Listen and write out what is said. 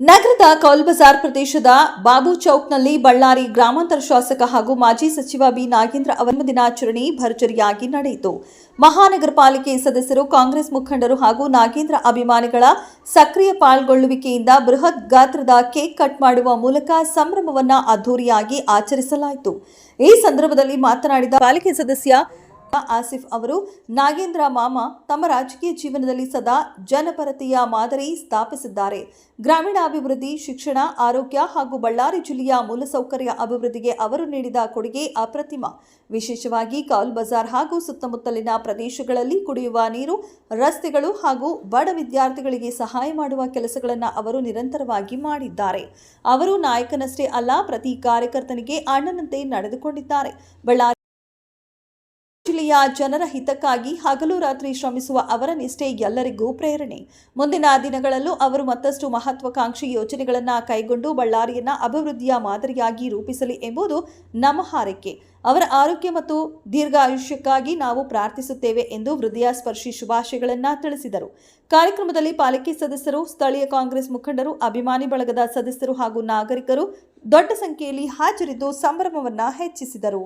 ನಗರದ ಕೌಲ್ಬಜಾರ್ ಪ್ರದೇಶದ ಬಾಬು ಚೌಕ್ನಲ್ಲಿ ಬಳ್ಳಾರಿ ಗ್ರಾಮಾಂತರ ಶಾಸಕ ಹಾಗೂ ಮಾಜಿ ಸಚಿವ ಬಿ ನಾಗೇಂದ್ರ ಅವರ ದಿನಾಚರಣೆ ಭರ್ಜರಿಯಾಗಿ ನಡೆಯಿತು. ಮಹಾನಗರ ಪಾಲಿಕೆ ಸದಸ್ಯರು, ಕಾಂಗ್ರೆಸ್ ಮುಖಂಡರು ಹಾಗೂ ನಾಗೇಂದ್ರ ಅಭಿಮಾನಿಗಳ ಸಕ್ರಿಯ ಪಾಲ್ಗೊಳ್ಳುವಿಕೆಯಿಂದ ಬೃಹತ್ ಗಾತ್ರದ ಕೇಕ್ ಕಟ್ ಮಾಡುವ ಮೂಲಕ ಸಂಭ್ರಮವನ್ನು ಅದ್ದೂರಿಯಾಗಿ ಆಚರಿಸಲಾಯಿತು. ಈ ಸಂದರ್ಭದಲ್ಲಿ ಮಾತನಾಡಿದ ಪಾಲಿಕೆ ಸದಸ್ಯ ಆಸಿಫ್ ಅವರು, ನಾಗೇಂದ್ರ ಮಾಮ ತಮ್ಮ ರಾಜಕೀಯ ಜೀವನದಲ್ಲಿ ಸದಾ ಜನಪರತೆಯ ಮಾದರಿ ಸ್ಥಾಪಿಸಿದ್ದಾರೆ. ಗ್ರಾಮೀಣಾಭಿವೃದ್ಧಿ, ಶಿಕ್ಷಣ, ಆರೋಗ್ಯ ಹಾಗೂ ಬಳ್ಳಾರಿ ಜಿಲ್ಲೆಯ ಮೂಲಸೌಕರ್ಯ ಅಭಿವೃದ್ಧಿಗೆ ಅವರು ನೀಡಿದ ಕೊಡುಗೆ ಅಪ್ರತಿಮ. ವಿಶೇಷವಾಗಿ ಕೌಲ್ ಬಜಾರ್ ಹಾಗೂ ಸುತ್ತಮುತ್ತಲಿನ ಪ್ರದೇಶಗಳಲ್ಲಿ ಕುಡಿಯುವ ನೀರು, ರಸ್ತೆಗಳು ಹಾಗೂ ಬಡ ವಿದ್ಯಾರ್ಥಿಗಳಿಗೆ ಸಹಾಯ ಮಾಡುವ ಕೆಲಸಗಳನ್ನು ಅವರು ನಿರಂತರವಾಗಿ ಮಾಡಿದ್ದಾರೆ. ಅವರು ನಾಯಕನಷ್ಟೇ ಅಲ್ಲ, ಪ್ರತಿ ಕಾರ್ಯಕರ್ತನಿಗೆ ಅಣ್ಣನಂತೆ ನಡೆದುಕೊಂಡಿದ್ದಾರೆ. ಬಳ್ಳಾರಿ ಜಿಲ್ಲೆಯ ಜನರ ಹಿತಕ್ಕಾಗಿ ಹಗಲು ರಾತ್ರಿ ಶ್ರಮಿಸುವ ಅವರ ನಿಷ್ಠೆ ಎಲ್ಲರಿಗೂ ಪ್ರೇರಣೆ. ಮುಂದಿನ ದಿನಗಳಲ್ಲೂ ಅವರು ಮತ್ತಷ್ಟು ಮಹತ್ವಾಕಾಂಕ್ಷಿ ಯೋಜನೆಗಳನ್ನು ಕೈಗೊಂಡು ಬಳ್ಳಾರಿಯನ್ನ ಅಭಿವೃದ್ಧಿಯ ಮಾದರಿಯಾಗಿ ರೂಪಿಸಲಿ ಎಂಬುದು ನಮ್ಮ ಹಾರೈಕೆ. ಅವರ ಆರೋಗ್ಯ ಮತ್ತು ದೀರ್ಘಾಯುಷ್ಯಕ್ಕಾಗಿ ನಾವು ಪ್ರಾರ್ಥಿಸುತ್ತೇವೆ ಎಂದು ಹೃದಯ ಸ್ಪರ್ಶಿ ಶುಭಾಶಯಗಳನ್ನು ತಿಳಿಸಿದರು. ಕಾರ್ಯಕ್ರಮದಲ್ಲಿ ಪಾಲಿಕೆ ಸದಸ್ಯರು, ಸ್ಥಳೀಯ ಕಾಂಗ್ರೆಸ್ ಮುಖಂಡರು, ಅಭಿಮಾನಿ ಬಳಗದ ಸದಸ್ಯರು ಹಾಗೂ ನಾಗರಿಕರು ದೊಡ್ಡ ಸಂಖ್ಯೆಯಲ್ಲಿ ಹಾಜರಿದ್ದು ಸಂಭ್ರಮವನ್ನ ಹೆಚ್ಚಿಸಿದರು.